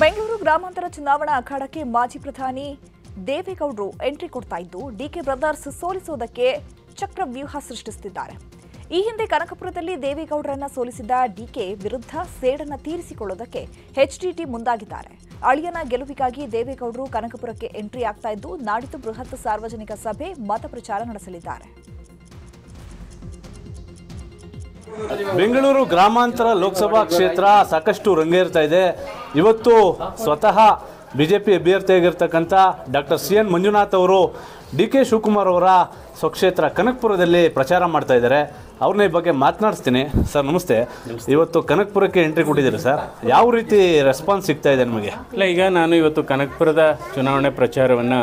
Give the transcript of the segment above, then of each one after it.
ಬೆಂಗಳೂರು ಗ್ರಾಮಾಂತರ ಚುನಾವಣಾ ಅಖಾಡಕ್ಕೆ ಮಾಜಿ ಪ್ರಧಾನಿ ದೇವೇಗೌಡರು ಎಂಟ್ರಿ ಕೊಡ್ತಾ ಇದ್ದು, ಡಿಕೆ ಬ್ರದರ್ಸ್ ಸೋಲಿಸುವುದಕ್ಕೆ ಚಕ್ರವ್ಯೂಹ ಸೃಷ್ಟಿಸುತ್ತಿದ್ದಾರೆ. ಈ ಹಿಂದೆ ಕನಕಪುರದಲ್ಲಿ ದೇವೇಗೌಡರನ್ನ ಸೋಲಿಸಿದ ಡಿಕೆ ವಿರುದ್ಧ ಸೇಡನ್ನ ತೀರಿಸಿಕೊಳ್ಳುವುದಕ್ಕೆ ಎಚ್ಡಿಟಿ ಮುಂದಾಗಿದ್ದಾರೆ. ಅಳಿಯನ ಗೆಲುವಿಗಾಗಿ ದೇವೇಗೌಡರು ಕನಕಪುರಕ್ಕೆ ಎಂಟ್ರಿ ಆಗ್ತಾ ಇದ್ದು, ನಾಡಿದ್ದು ಬೃಹತ್ ಸಾರ್ವಜನಿಕ ಸಭೆ, ಮತ ಪ್ರಚಾರ ನಡೆಸಲಿದ್ದಾರೆ. ಬೆಂಗಳೂರು ಗ್ರಾಮಾಂತರ ಲೋಕಸಭಾ ಕ್ಷೇತ್ರ ಸಾಕಷ್ಟು ರಂಗೇರ್ತಾ ಇದೆ. ಇವತ್ತು ಸ್ವತಃ ಬಿಜೆಪಿ ಅಭ್ಯರ್ಥಿಯಾಗಿರ್ತಕ್ಕಂಥ ಡಾಕ್ಟರ್ ಸಿ ಎನ್ ಮಂಜುನಾಥ್ ಅವರು ಡಿ ಕೆ ಶಿವಕುಮಾರ್ ಅವರ ಸ್ವಕ್ಷೇತ್ರ ಕನಕಪುರದಲ್ಲಿ ಪ್ರಚಾರ ಮಾಡ್ತಾ ಇದ್ದಾರೆ. ಅವ್ರನ್ನ ಈ ಬಗ್ಗೆ ಮಾತನಾಡಿಸ್ತೀನಿ. ಸರ್ ನಮಸ್ತೆ. ಇವತ್ತು ಕನಕಪುರಕ್ಕೆ ಎಂಟ್ರಿ ಕೊಟ್ಟಿದ್ದೀರಿ ಸರ್. ಯಾವ ರೀತಿ ರೆಸ್ಪಾನ್ಸ್ ಸಿಗ್ತಾ ಇದೆ ನಿಮಗೆ? ಇಲ್ಲ ಈಗ ನಾನು ಇವತ್ತು ಕನಕಪುರದ ಚುನಾವಣೆ ಪ್ರಚಾರವನ್ನು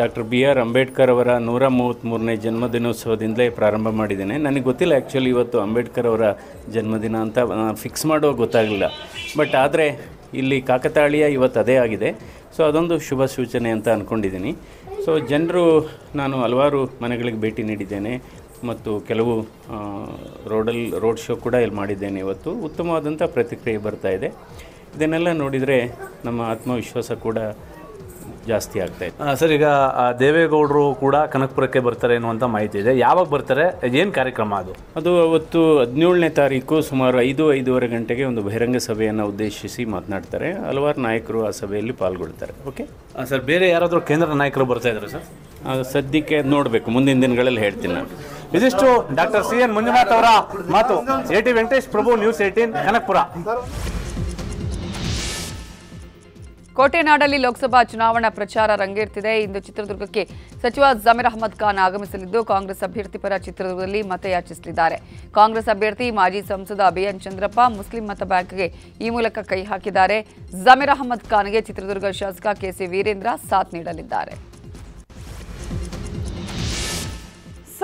ಡಾಕ್ಟರ್ ಬಿ ಆರ್ ಅಂಬೇಡ್ಕರ್ ಅವರ ನೂರ ಮೂವತ್ತ್ಮೂರನೇ ಜನ್ಮದಿನೋತ್ಸವದಿಂದಲೇ ಪ್ರಾರಂಭ ಮಾಡಿದ್ದೇನೆ. ನನಗೆ ಗೊತ್ತಿಲ್ಲ ಆ್ಯಕ್ಚುಲಿ ಇವತ್ತು ಅಂಬೇಡ್ಕರ್ ಅವರ ಜನ್ಮದಿನ ಅಂತ ಫಿಕ್ಸ್ ಮಾಡೋ ಗೊತ್ತಾಗಲಿಲ್ಲ. ಬಟ್ ಆದರೆ ಇಲ್ಲಿ ಕಾಕತಾಳೀಯ ಇವತ್ತು ಅದೇ ಆಗಿದೆ. ಸೊ ಅದೊಂದು ಶುಭ ಸೂಚನೆ ಅಂತ ಅಂದ್ಕೊಂಡಿದ್ದೀನಿ ಸೊ ಜನರು ನಾನು ಹಲವಾರು ಮನೆಗಳಿಗೆ ಭೇಟಿ ನೀಡಿದ್ದೇನೆ ಮತ್ತು ಕೆಲವು ರೋಡಲ್ಲಿ ರೋಡ್ ಶೋ ಕೂಡ ಇಲ್ಲಿ ಮಾಡಿದ್ದೇನೆ ಇವತ್ತು. ಉತ್ತಮವಾದಂಥ ಪ್ರತಿಕ್ರಿಯೆ ಬರ್ತಾ ಇದೆ. ಇದನ್ನೆಲ್ಲ ನೋಡಿದರೆ ನಮ್ಮ ಆತ್ಮವಿಶ್ವಾಸ ಕೂಡ ಜಾಸ್ತಿ ಆಗ್ತಾ ಇದೆ ಸರ್ ಈಗ ಆ, ದೇವೇಗೌಡರು ಕೂಡ ಕನಕಪುರಕ್ಕೆ ಬರ್ತಾರೆ ಅನ್ನುವಂಥ ಮಾಹಿತಿ ಇದೆ. ಯಾವಾಗ ಬರ್ತಾರೆ? ಏನು ಕಾರ್ಯಕ್ರಮ ಅದು? ಅದು ಅವತ್ತು ಹದಿನೇಳನೇ ತಾರೀಕು ಸುಮಾರು ಐದು ಐದೂವರೆ ಗಂಟೆಗೆ ಒಂದು ಬಹಿರಂಗ ಸಭೆಯನ್ನು ಉದ್ದೇಶಿಸಿ ಮಾತನಾಡ್ತಾರೆ. ಹಲವಾರು ನಾಯಕರು ಆ ಸಭೆಯಲ್ಲಿ ಪಾಲ್ಗೊಳ್ತಾರೆ. ಓಕೆ ಸರ್ ಬೇರೆ ಯಾರಾದರೂ ಕೇಂದ್ರ ನಾಯಕರು ಬರ್ತಾ ಇದ್ದಾರೆ ಸರ್? ಅದು ಸದ್ಯಕ್ಕೆ ನೋಡಬೇಕು. ಮುಂದಿನ ದಿನಗಳಲ್ಲಿ ಹೇಳ್ತೀನಿ ನಾನು. ಇದಿಷ್ಟು ಡಾಕ್ಟರ್ ಸಿ ಎನ್ ಮಂಜುನಾಥ್ ಅವರ ಮಾತು. A T Venkatesh Prabhu news eighteen Kanakapura. ಕೋಟೆನಾಡಲ್ಲಿ Lok Sabha ಚುನಾವಣಾ ಪ್ರಚಾರ ರಂಗೇರ್ತಿದೆ. ಇಂದು ಚಿತ್ರದುರ್ಗಕ್ಕೆ ಸಚಿವ ಜಮೀರ್ ಅಹಮದ್ ಖಾನ್ ಆಗಮಿಸಲಿದ್ದು, ಕಾಂಗ್ರೆಸ್ ಅಭ್ಯರ್ಥಿ ಪರ ಚಿತ್ರದುರ್ಗದಲ್ಲಿ ಮತಯಾಚಿಸಲಿದ್ದಾರೆ. ಕಾಂಗ್ರೆಸ್ ಅಭ್ಯರ್ಥಿ ಮಾಜಿ ಸಂಸದ ಅಭಿಯನ್ ಚಂದ್ರಪ್ಪ ಮುಸ್ಲಿಂ ಮತ ಬ್ಯಾಂಕ್ಗೆ ಈ ಮೂಲಕ ಕೈ ಹಾಕಿದ್ದಾರೆ. ಜಮೀರ್ ಅಹಮದ್ ಖಾನ್ಗೆ ಚಿತ್ರದುರ್ಗ ಶಾಸಕ ಕೆಸಿ ವೀರೇಂದ್ರ ಸಾಥ್ ನೀಡಲಿದ್ದಾರೆ.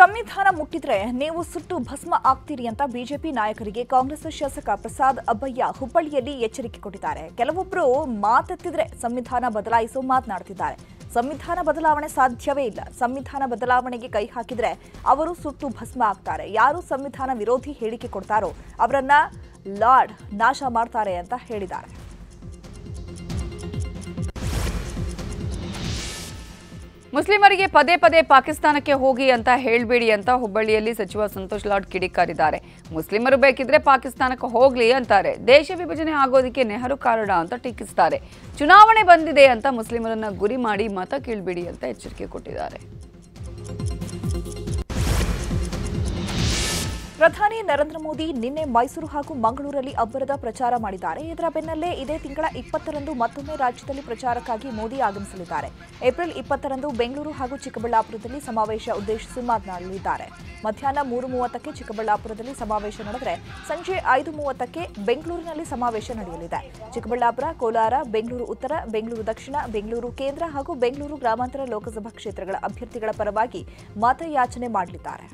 ಸಂವಿಧಾನ ಮುಟ್ಟಿದ್ರೆ ನೀವು ಸುಟ್ಟು ಭಸ್ಮ ಆಗ್ತೀರಿ ಅಂತ ಬಿಜೆಪಿ ನಾಯಕರಿಗೆ ಕಾಂಗ್ರೆಸ್ ಶಾಸಕ ಪ್ರಸಾದ್ ಅಬ್ಬಯ್ಯ ಹುಬ್ಬಳ್ಳಿಯಲ್ಲಿ ಎಚ್ಚರಿಕೆ ಕೊಟ್ಟಿದ್ದಾರೆ. ಕೆಲವೊಬ್ಬರು ಮಾತೆತ್ತಿದ್ರೆ ಸಂವಿಧಾನ ಬದಲಾಯಿಸೋ ಮಾತನಾಡ್ತಿದ್ದಾರೆ. ಸಂವಿಧಾನ ಬದಲಾವಣೆ ಸಾಧ್ಯವೇ ಇಲ್ಲ. ಸಂವಿಧಾನ ಬದಲಾವಣೆಗೆ ಕೈ ಹಾಕಿದ್ರೆ ಅವರು ಸುಟ್ಟು ಭಸ್ಮ ಆಗ್ತಾರೆ. ಯಾರು ಸಂವಿಧಾನ ವಿರೋಧಿ ಹೇಳಿಕೆ ಕೊಡ್ತಾರೋ ಅವರನ್ನ ಲಾರ್ಡ್ ನಾಶ ಮಾಡ್ತಾರೆ ಅಂತ ಹೇಳಿದ್ದಾರೆ. ಮುಸ್ಲಿಮರಿಗೆ ಪದೇ ಪದೇ ಪಾಕಿಸ್ತಾನಕ್ಕೆ ಹೋಗಿ ಅಂತ ಹೇಳಬೇಡಿ ಅಂತ ಹುಬ್ಬಳ್ಳಿಯಲ್ಲಿ ಸಚಿವ ಸಂತೋಷ್ ಲಾಡ್ ಕಿಡಿಕಾರಿದ್ದಾರೆ. ಮುಸ್ಲಿಮರು ಬೇಕಿದ್ರೆ ಪಾಕಿಸ್ತಾನಕ್ಕೆ ಹೋಗ್ಲಿ ಅಂತಾರೆ. ದೇಶ ವಿಭಜನೆ ಆಗೋದಕ್ಕೆ ನೆಹರು ಕಾರಣ ಅಂತ ಟೀಕಿಸ್ತಾರೆ. ಚುನಾವಣೆ ಬಂದಿದೆ ಅಂತ ಮುಸ್ಲಿಮರನ್ನ ಗುರಿ ಮಾಡಿ ಮತ ಕೀಳ್ಬೇಡಿ ಅಂತ ಎಚ್ಚರಿಕೆ ಕೊಟ್ಟಿದ್ದಾರೆ. ಪ್ರಧಾನಿ ನರೇಂದ್ರ ಮೋದಿ ನಿನ್ನೆ ಮೈಸೂರು ಹಾಗೂ ಮಂಗಳೂರಲ್ಲಿ ಅಬ್ಬರದ ಪ್ರಚಾರ ಮಾಡಿದ್ದಾರೆ. ಇದರ ಬೆನ್ನಲ್ಲೇ ಇದೇ ತಿಂಗಳ ಇಪ್ಪತ್ತರಂದು ಮತ್ತೊಮ್ಮೆ ರಾಜ್ಯದಲ್ಲಿ ಪ್ರಚಾರಕ್ಕಾಗಿ ಮೋದಿ ಆಗಮಿಸಲಿದ್ದಾರೆ. ಏಪ್ರಿಲ್ ಇಪ್ಪತ್ತರಂದು ಬೆಂಗಳೂರು ಹಾಗೂ ಚಿಕ್ಕಬಳ್ಳಾಪುರದಲ್ಲಿ ಸಮಾವೇಶ ಉದ್ದೇಶಿಸಿ ಮಾತನಾಡಲಿದ್ದಾರೆ. ಮಧ್ಯಾಹ್ನ ಮೂರು ಮೂವತ್ತಕ್ಕೆ ಚಿಕ್ಕಬಳ್ಳಾಪುರದಲ್ಲಿ ಸಮಾವೇಶ ನಡೆದರೆ ಸಂಜೆ ಐದು ಮೂವತ್ತಕ್ಕೆ ಬೆಂಗಳೂರಿನಲ್ಲಿ ಸಮಾವೇಶ ನಡೆಯಲಿದೆ. ಚಿಕ್ಕಬಳ್ಳಾಪುರ, ಕೋಲಾರ, ಬೆಂಗಳೂರು ಉತ್ತರ, ಬೆಂಗಳೂರು ದಕ್ಷಿಣ, ಬೆಂಗಳೂರು ಕೇಂದ್ರ ಹಾಗೂ ಬೆಂಗಳೂರು ಗ್ರಾಮಾಂತರ ಲೋಕಸಭಾ ಕ್ಷೇತ್ರಗಳ ಅಭ್ಯರ್ಥಿಗಳ ಪರವಾಗಿ ಮತಯಾಚನೆ ಮಾಡಲಿದ್ದಾರೆ.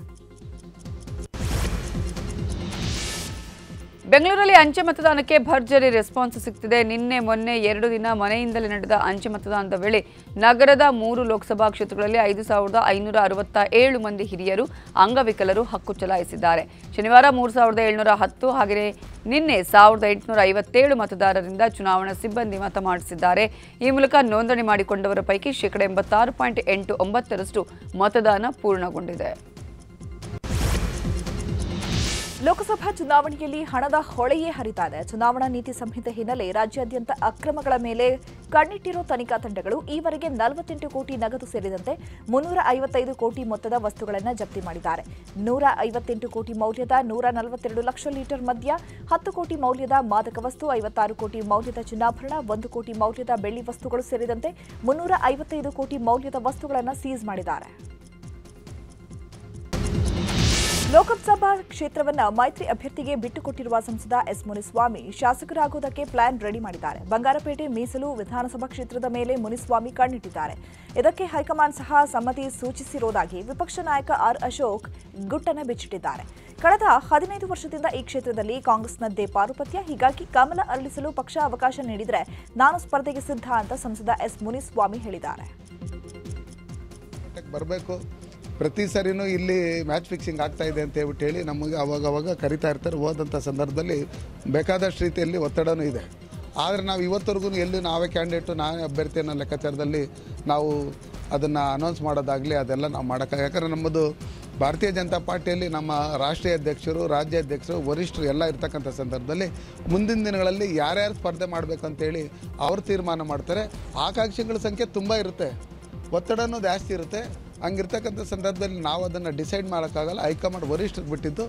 ಬೆಂಗಳೂರಲ್ಲಿ ಅಂಚೆ ಮತದಾನಕ್ಕೆ ಭರ್ಜರಿ ರೆಸ್ಪಾನ್ಸ್ ಸಿಗ್ತಿದೆ. ನಿನ್ನೆ ಮೊನ್ನೆ ಎರಡು ದಿನ ಮನೆಯಿಂದಲೇ ನಡೆದ ಅಂಚೆ ಮತದಾನದ ವೇಳೆ ನಗರದ ಮೂರು ಲೋಕಸಭಾ ಕ್ಷೇತ್ರಗಳಲ್ಲಿ ಐದು ಸಾವಿರದ ಐನೂರ ಅರವತ್ತ ಏಳು ಮಂದಿ ಹಿರಿಯರು ಅಂಗವಿಕಲರು ಹಕ್ಕು ಚಲಾಯಿಸಿದ್ದಾರೆ. ಶನಿವಾರ ಮೂರು ಸಾವಿರದ ಏಳ್ನೂರ ಹತ್ತು ಹಾಗೆಯೇ ನಿನ್ನೆ ಸಾವಿರದ ಎಂಟುನೂರ ಐವತ್ತೇಳು ಮತದಾರರಿಂದ ಚುನಾವಣಾ ಸಿಬ್ಬಂದಿ ಮತ ಮಾಡಿಸಿದ್ದಾರೆ. ಈ ಮೂಲಕ ನೋಂದಣಿ ಮಾಡಿಕೊಂಡವರ ಪೈಕಿ ಶೇಕಡ ಎಂಬತ್ತಾರು ಪಾಯಿಂಟ್ ಎಂಟು ಒಂಬತ್ತರಷ್ಟು ಮತದಾನ ಪೂರ್ಣಗೊಂಡಿದೆ. ಲೋಕಸಭಾ ಚುನಾವಣೆಯಲ್ಲಿ ಹಣದ ಹೊಳೆಯೇ ಹರಿತಾ ಇದೆ ಚುನಾವಣಾ ನೀತಿ ಸಂಹಿತೆ ಹಿನ್ನೆಲೆ ರಾಜ್ಯಾದ್ಯಂತ ಅಕ್ರಮಗಳ ಮೇಲೆ ಕಣ್ಣಿಟ್ಟಿರುವ ತನಿಖಾ ತಂಡಗಳು ಈವರೆಗೆ ನಲವತ್ತೆಂಟು ಕೋಟಿ ನಗದು ಸೇರಿದಂತೆ ಮುನ್ನೂರ ಐವತ್ತೈದು ಕೋಟಿ ಮೊತ್ತದ ವಸ್ತುಗಳನ್ನು ಜಪ್ತಿ ಮಾಡಿದ್ದಾರೆ. ನೂರ ಐವತ್ತೆಂಟು ಕೋಟಿ ಮೌಲ್ಯದ ನೂರ ನಲವತ್ತೆರಡು ಲಕ್ಷ ಲೀಟರ್ ಮದ್ಯ, ಹತ್ತು ಕೋಟಿ ಮೌಲ್ಯದ ಮಾದಕ ವಸ್ತು, ಐವತ್ತಾರು ಕೋಟಿ ಮೌಲ್ಯದ ಚಿನ್ನಾಭರಣ, ಒಂದು ಕೋಟಿ ಮೌಲ್ಯದ ಬೆಳ್ಳಿ ವಸ್ತುಗಳು ಸೇರಿದಂತೆ ಮುನ್ನೂರ ಐವತ್ತೈದು ಕೋಟಿ ಮೌಲ್ಯದ ವಸ್ತುಗಳನ್ನು ಸೀಸ್ ಮಾಡಿದ್ದಾರೆ. ಲೋಕಸಭಾ ಕ್ಷೇತ್ರವನ್ನ ಮೈತ್ರಿ ಅಭ್ಯರ್ಥಿಗೆ ಬಿಟ್ಟುಕೊಟ್ಟಿರುವ ಸಂಸದ ಎಸ್ ಮುನಿಸ್ವಾಮಿ ಶಾಸಕರಾಗುವುದಕ್ಕೆ ಪ್ಲಾನ್ ರೆಡಿ ಮಾಡಿದ್ದಾರೆ. ಬಂಗಾರಪೇಟೆ ಮೀಸಲು ವಿಧಾನಸಭಾ ಕ್ಷೇತ್ರದ ಮೇಲೆ ಮುನಿಸ್ವಾಮಿ ಕಣ್ಣಿಟ್ಟಿದ್ದಾರೆ. ಇದಕ್ಕೆ ಹೈಕಮಾಂಡ್ ಸಹ ಸಮ್ಮತಿ ಸೂಚಿಸಿರುವುದಾಗಿ ವಿಪಕ್ಷ ನಾಯಕ ಆರ್ ಅಶೋಕ್ ಗುಟ್ಟನ್ನು ಬಿಚ್ಚಿಟ್ಟಿದ್ದಾರೆ. ಕಳೆದ ಹದಿನೈದು ವರ್ಷದಿಂದ ಈ ಕ್ಷೇತ್ರದಲ್ಲಿ ಕಾಂಗ್ರೆಸ್ನದ್ದೇ ಪಾರುಪತ್ಯ ಹೀಗಾಗಿ ಕಮಲ ಅರಳಿಸಲು ಪಕ್ಷ ಅವಕಾಶ ನೀಡಿದರೆ ನಾನು ಸ್ಪರ್ಧೆಗೆ ಸಿದ್ಧ ಅಂತ ಸಂಸದ ಎಸ್ ಮುನಿಸ್ವಾಮಿ ಹೇಳಿದ್ದಾರೆ. ಪ್ರತಿ ಸರಿನೂ ಇಲ್ಲಿ ಮ್ಯಾಚ್ ಫಿಕ್ಸಿಂಗ್ ಆಗ್ತಾ ಇದೆ ಅಂತ ಹೇಳ್ಬಿಟ್ಟು ಹೇಳಿ ನಮಗೆ ಅವಾಗವಾಗ ಅವಾಗ ಕರಿತಾ ಇರ್ತಾರೆ. ಹೋದಂಥ ಸಂದರ್ಭದಲ್ಲಿ ಬೇಕಾದಷ್ಟು ರೀತಿಯಲ್ಲಿ ಒತ್ತಡವೂ ಇದೆ. ಆದರೆ ನಾವು ಇವತ್ತವರೆಗೂ ಎಲ್ಲಿ ನಾವೇ ಕ್ಯಾಂಡಿಡೇಟು ನಾವೇ ಅಭ್ಯರ್ಥಿ ಅನ್ನೋ ಲೆಕ್ಕಾಚಾರದಲ್ಲಿ ನಾವು ಅದನ್ನು ಅನೌನ್ಸ್ ಮಾಡೋದಾಗಲಿ ಅದೆಲ್ಲ ನಾವು ಮಾಡೋಕ್ಕಾಗ ಯಾಕಂದರೆ ನಮ್ಮದು ಭಾರತೀಯ ಜನತಾ ಪಾರ್ಟಿಯಲ್ಲಿ ನಮ್ಮ ರಾಷ್ಟ್ರೀಯ ಅಧ್ಯಕ್ಷರು ರಾಜ್ಯಾಧ್ಯಕ್ಷರು ವರಿಷ್ಠರು ಎಲ್ಲ ಇರ್ತಕ್ಕಂಥ ಸಂದರ್ಭದಲ್ಲಿ ಮುಂದಿನ ದಿನಗಳಲ್ಲಿ ಯಾರ್ಯಾರು ಸ್ಪರ್ಧೆ ಮಾಡಬೇಕಂತೇಳಿ ಅವರು ತೀರ್ಮಾನ ಮಾಡ್ತಾರೆ. ಆಕಾಂಕ್ಷಿಗಳ ಸಂಖ್ಯೆ ತುಂಬ ಇರುತ್ತೆ. ಒತ್ತಡನೂ ಜಾಸ್ತಿ ಇರುತ್ತೆ. ಹಂಗಿರ್ತಕ್ಕಂಥ ಸಂದರ್ಭದಲ್ಲಿ ನಾವು ಅದನ್ನು ಡಿಸೈಡ್ ಮಾಡೋಕ್ಕಾಗಲ್ಲ. ಹೈಕಮಾಂಡ್ ವರಿಷ್ಠರು ಬಿಟ್ಟಿದ್ದು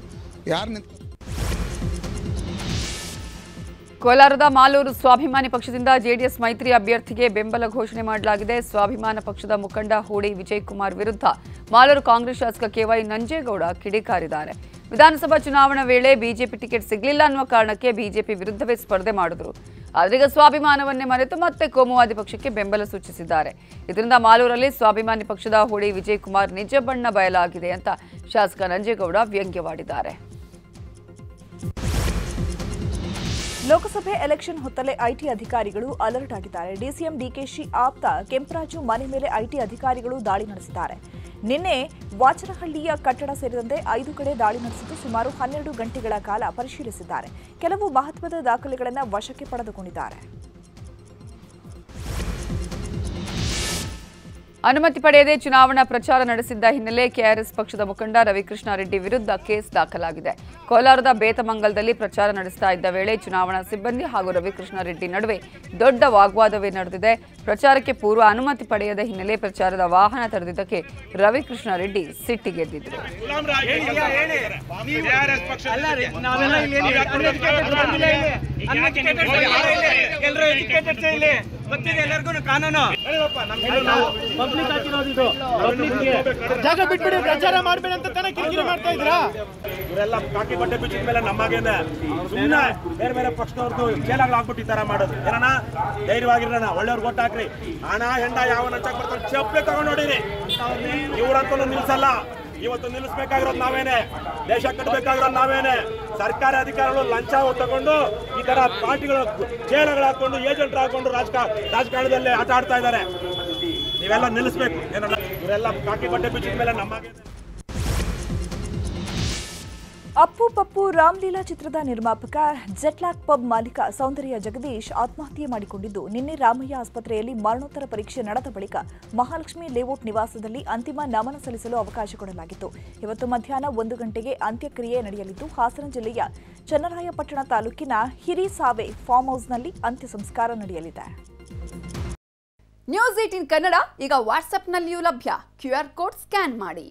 ಯಾರು ನಿಂತ ಕೋಲಾರದ ಮಾಲೂರು ಸ್ವಾಭಿಮಾನಿ ಪಕ್ಷದಿಂದ ಜೆಡಿಎಸ್ ಮೈತ್ರಿ ಅಭ್ಯರ್ಥಿಗೆ ಬೆಂಬಲ ಘೋಷಣೆ ಮಾಡಲಾಗಿದೆ. ಸ್ವಾಭಿಮಾನ ಪಕ್ಷದ ಮುಖಂಡ ಹೂಡಿ ವಿಜಯ್ ಕುಮಾರ್ ವಿರುದ್ಧ ಮಾಲೂರು ಕಾಂಗ್ರೆಸ್ ಶಾಸಕ ಕೆವೈ ನಂಜೇಗೌಡ ಕಿಡಿಕಾರಿದ್ದಾರೆ. ವಿಧಾನಸಭಾ ಚುನಾವಣಾ ವೇಳೆ ಬಿಜೆಪಿ ಟಿಕೆಟ್ ಸಿಗಲಿಲ್ಲ ಅನ್ನುವ ಕಾರಣಕ್ಕೆ ಬಿಜೆಪಿ ವಿರುದ್ಧವೇ ಸ್ಪರ್ಧೆ ಮಾಡಿದ್ರು. ಆದ್ರೀಗ ಸ್ವಾಭಿಮಾನವನ್ನೇ ಮರೆತು ಮತ್ತೆ ಕೋಮುವಾದಿ ಪಕ್ಷಕ್ಕೆ ಬೆಂಬಲ ಸೂಚಿಸಿದ್ದಾರೆ. ಇದರಿಂದ ಮಾಲೂರಲ್ಲಿ ಸ್ವಾಭಿಮಾನಿ ಪಕ್ಷದ ಹೋಳಿ ವಿಜಯ್ ಕುಮಾರ್ ನಿಜ ಬಣ್ಣ ಬಯಲಾಗಿದೆ ಅಂತ ಶಾಸಕ ನಂಜೇಗೌಡ ವ್ಯಂಗ್ಯವಾಡಿದ್ದಾರೆ. ಲೋಕಸಭೆ ಎಲೆಕ್ಷನ್ ಹೊತ್ತಲೇ ಐಟಿ ಅಧಿಕಾರಿಗಳು ಅಲರ್ಟ್ ಆಗಿದ್ದಾರೆ. ಡಿಸಿಎಂ ಡಿಕೆಶಿ ಆಪ್ತ ಕೆಂಪರಾಜು ಮನೆ ಮೇಲೆ ಐಟಿ ಅಧಿಕಾರಿಗಳು ದಾಳಿ ನಡೆಸಿದ್ದಾರೆ. ನಿನ್ನೆ ವಾಚನಹಳ್ಳಿಯ ಕಟ್ಟಡ ಸೇರಿದಂತೆ ಐದು ಕಡೆ ದಾಳಿ ನಡೆಸಿದ್ದು ಸುಮಾರು ಹನ್ನೆರಡು ಗಂಟೆಗಳ ಕಾಲ ಪರಿಶೀಲಿಸಿದ್ದಾರೆ. ಕೆಲವು ಮಹತ್ವದ ದಾಖಲೆಗಳನ್ನು ವಶಕ್ಕೆ ಪಡೆದುಕೊಂಡಿದ್ದಾರೆ. ಅನುಮತಿ ಪಡೆಯದೆ ಚುನಾವಣಾ ಪ್ರಚಾರ ನಡೆಸಿದ್ದ ಹಿನ್ನೆಲೆ ಕೆಆರ್ಎಸ್ ಪಕ್ಷದ ಮುಖಂಡ ರವಿಕೃಷ್ಣ ರೆಡ್ಡಿ ವಿರುದ್ಧ ಕೇಸ್ ದಾಖಲಾಗಿದೆ. ಕೋಲಾರದ ಬೇತಮಂಗಲದಲ್ಲಿ ಪ್ರಚಾರ ನಡೆಸ್ತಾ ಇದ್ದ ವೇಳೆ ಚುನಾವಣಾ ಸಿಬ್ಬಂದಿ ಹಾಗೂ ರವಿಕೃಷ್ಣ ರೆಡ್ಡಿ ನಡುವೆ ದೊಡ್ಡ ವಾಗ್ವಾದವೇ ನಡೆದಿದೆ. ಪ್ರಚಾರಕ್ಕೆ ಪೂರ್ವ ಅನುಮತಿ ಪಡೆಯದ ಹಿನ್ನೆಲೆ ಪ್ರಚಾರದ ವಾಹನ ತಡೆದಿದ್ದಕ್ಕೆ ರವಿಕೃಷ್ಣ ರೆಡ್ಡಿ ಸಿಟ್ಟಿಗೆದ್ದಿದ್ರು ಎಲ್ಲರಿಗೂ ಕಾನೂನು. ಜಾಗ ಬಿಟ್ಬಿಡಿ ಪ್ರಚಾರ ಮಾಡ್ಬೇಡಿ ಅಂತ ತಾನೇ ಕಿರಿಕಿರಿ ಮಾಡ್ತಾ ಇದ್ರಾ ಇವರೆಲ್ಲ ಕಾಕಿ ಬಟ್ಟೆ ಬಿಚ್ಚಿದ ಮೇಲೆ ನಮ್ಮಾಗೇನೆ. ಸುಮ್ಮನೆ ಬೇರೆ ಬೇರೆ ಪಕ್ಷದವ್ರದ್ದು ಚೇಲಾಗ್ಲಾಗ್ಬಿಟ್ಟು ಈ ತರ ಮಾಡೋದು. ಏನಣ್ಣ? ಧೈರ್ಯವಾಗಿರೋಣ ಒಳ್ಳೆಯವ್ರು ಗೊತ್ತಾಕ್ರಿ ಹಾಕ್ರಿ. ಹಣ ಹೆಂಡ ಯಾವ ಹಂಚಕ್ ಬರ್ತಾರೆ ಚಪ್ಪಲೆ ತಗೊಂಡು ನೋಡಿರಿ ಇವ್ರಂತೂ ನಿಲ್ಸಲ್ಲ. ಇವತ್ತು ನಿಲ್ಲಿಸಬೇಕಾಗಿರೋದು ನಾವೇನೆ. ದೇಶ ಕಟ್ಟಬೇಕಾಗಿರೋದು ನಾವೇನೆ. ಸರ್ಕಾರಿ ಅಧಿಕಾರಿಗಳು ಲಂಚ ತಗೊಂಡು ಈ ತರ ಪಾರ್ಟಿಗಳು ಚೇಲಗಳು ಹಾಕೊಂಡು ಏಜೆಂಟ್ ಹಾಕೊಂಡು ರಾಜಕ ರಾಜಕಾರಣದಲ್ಲಿ ಆಟ ಆಡ್ತಾ ಇದ್ದಾರೆ. ನೀವೆಲ್ಲ ನಿಲ್ಲಿಸ್ಬೇಕು. ಏನಲ್ಲ? ಇವರೆಲ್ಲ ಕಾಕಿ ಬಟ್ಟೆ ಬಿಚ್ಚಿದ ಮೇಲೆ ನಮ್ಮಾಗೇನೆ ಅಪ್ಪು ಪಪ್ಪು ರಾಮ್ಲೀಲಾ ಚಿತ್ರದ ನಿರ್ಮಾಪಕ ಜೆಟ್ಲಾಕ್ ಪಬ್ ಮಾಲೀಕ ಸೌಂದರ್ಯ ಜಗದೀಶ್ ಆತ್ಮಹತ್ಯೆ ಮಾಡಿಕೊಂಡಿದ್ದು, ನಿನ್ನೆ ರಾಮಯ್ಯ ಆಸ್ಪತ್ರೆಯಲ್ಲಿ ಮರಣೋತ್ತರ ಪರೀಕ್ಷೆ ನಡೆದ ಬಳಿಕ ಮಹಾಲಕ್ಷ್ಮಿ ಲೇಔಟ್ ನಿವಾಸದಲ್ಲಿ ಅಂತಿಮ ನಮನ ಸಲ್ಲಿಸಲು ಅವಕಾಶ ಕೊಡಲಾಗಿತ್ತು. ಇವತ್ತು ಮಧ್ಯಾಹ್ನ ಒಂದು ಗಂಟೆಗೆ ಅಂತ್ಯಕ್ರಿಯೆ ನಡೆಯಲಿದ್ದು, ಹಾಸನ ಜಿಲ್ಲೆಯ ಚನ್ನರಾಯಪಟ್ಟಣ ತಾಲೂಕಿನ ಹಿರಿಸಾವೆ ಫಾರ್ಮ್ ಹೌಸ್ನಲ್ಲಿ ಅಂತ್ಯ ಸಂಸ್ಕಾರ ನಡೆಯಲಿದೆ. ನ್ಯೂಸ್ ಏಟಿನ್ ಕನ್ನಡ, ಈಗ ವಾಟ್ಸ್ಆಪ್ನಲ್ಲಿಯೂ ಲಭ್ಯ. ಕ್ಯೂ ಆರ್ ಕೋಡ್ ಸ್ಕ್ಯಾನ್ ಮಾಡಿ.